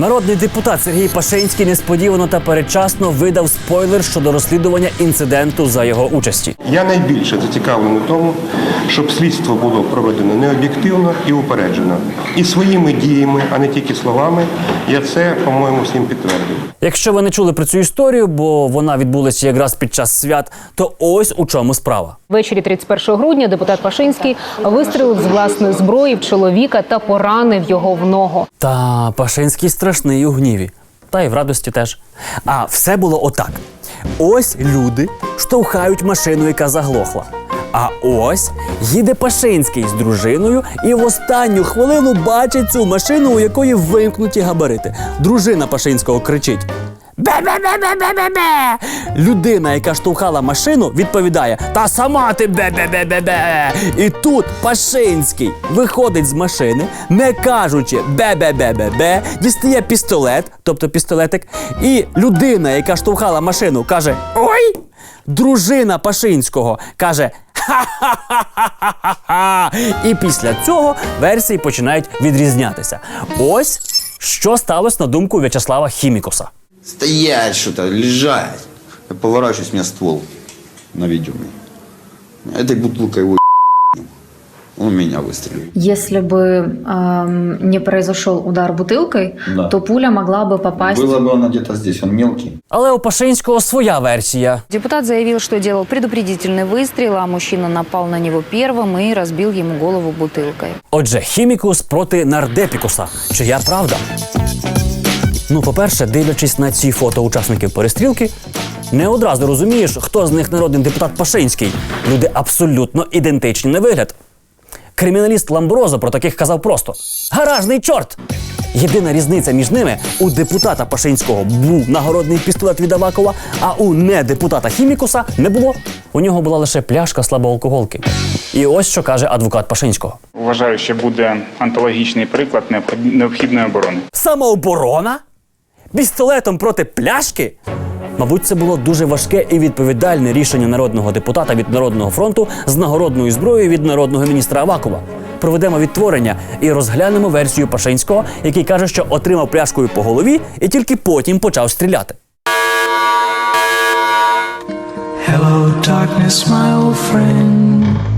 Народний депутат Сергій Пашинський несподівано та передчасно видав спойлер щодо розслідування інциденту за його участі. Я найбільше зацікавлений в тому, щоб слідство було проведено необ'єктивно і упереджено. І своїми діями, а не тільки словами. Я це, по-моєму, всім підтвердив. Якщо ви не чули про цю історію, бо вона відбулася якраз під час свят, то ось у чому справа. Ввечері 31 грудня депутат Пашинський вистрілив з власної зброї в чоловіка та поранив його в ногу. Та Пашинський страшний у гніві, та й в радості теж. А все було отак: ось люди штовхають машину, яка заглохла. А ось їде Пашинський з дружиною і в останню хвилину бачить цю машину, у якої вимкнуті габарити. Дружина Пашинського кричить. Бе-бе-бе-бе-бе-бе-бе! Людина, яка штовхала машину, відповідає: Та сама ти бе-бе-бе-бе-бе! І тут Пашинський виходить з машини, не кажучи бе-бе-бе-бе-бе, дістає пістолет, тобто пістолетик, і людина, яка штовхала машину, каже: Ой! Дружина Пашинського каже. Ха-ха-ха-ха-ха-ха! І після цього версії починають відрізнятися. Ось що сталося на думку В'ячеслава Хімікуса. Стоять что-то, лежать. Я поворачиваюсь, у меня ствол наведенный. Этой бутылкой его он меня выстрелил. Если бы эм, не произошел удар бутылкой, Да. то пуля могла бы попасть. Было бы она где-то здесь, он мелкий. Але у Пашинського своя версія. Депутат заявил, что делал предупредительный выстрел, а мужчина напал на него первым и разбил ему голову бутылкой. Отже, хімікус проти нардепікуса. Чия правда? Ну, по-перше, дивлячись на ці фото учасників перестрілки, не одразу розумієш, хто з них народний депутат Пашинський. Люди абсолютно ідентичні на вигляд. Криміналіст Ламброзо про таких казав просто: гаражний чорт! Єдина різниця між ними у депутата Пашинського був нагородний пістолет від Авакова, а у недепутата Хімікуса не було. У нього була лише пляшка слабоалкоголки. І ось що каже адвокат Пашинського. Вважаю, що буде антологічний приклад необхідної оборони. Самооборона? Пістолетом проти пляшки? Мабуть, це було дуже важке і відповідальне рішення народного депутата від Народного фронту з нагородною зброєю від народного міністра Авакова. Проведемо відтворення і розглянемо версію Пашинського, який каже, що отримав пляшкою по голові і тільки потім почав стріляти. Hello, darkness, my old friend.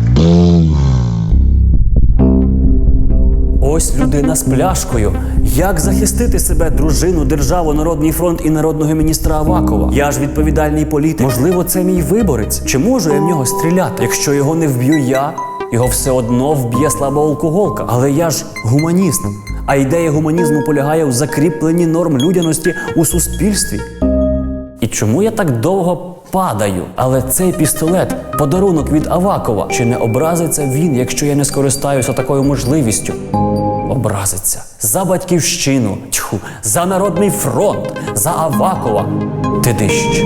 Ось людина з пляшкою. Як захистити себе, дружину, державу, народний фронт і народного міністра Авакова? Я ж відповідальний політик. Можливо, це мій виборець. Чи можу я в нього стріляти? Якщо його не вб'ю я, його все одно вб'є слаба алкоголка. Але я ж гуманіст. А ідея гуманізму полягає в закріпленні норм людяності у суспільстві. Чому я так довго падаю? Але цей пістолет подарунок від Авакова. Чи не образиться він, якщо я не скористаюся такою можливістю? Образиться за батьківщину, тьху, за народний фронт, за Авакова. Ти дищ.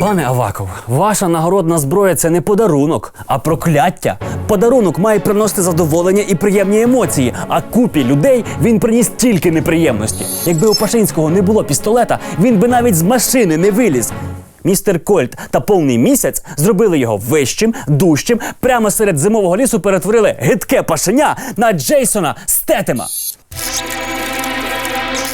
Пане Аваков, ваша нагородна зброя це не подарунок, а прокляття. Подарунок має приносити задоволення і приємні емоції, а купі людей він приніс тільки неприємності. Якби у Пашинського не було пістолета, він би навіть з машини не виліз. Містер Кольт та повний місяць зробили його вищим, дужчим, прямо серед зимового лісу перетворили гидке пашеня на Джейсона Стетема.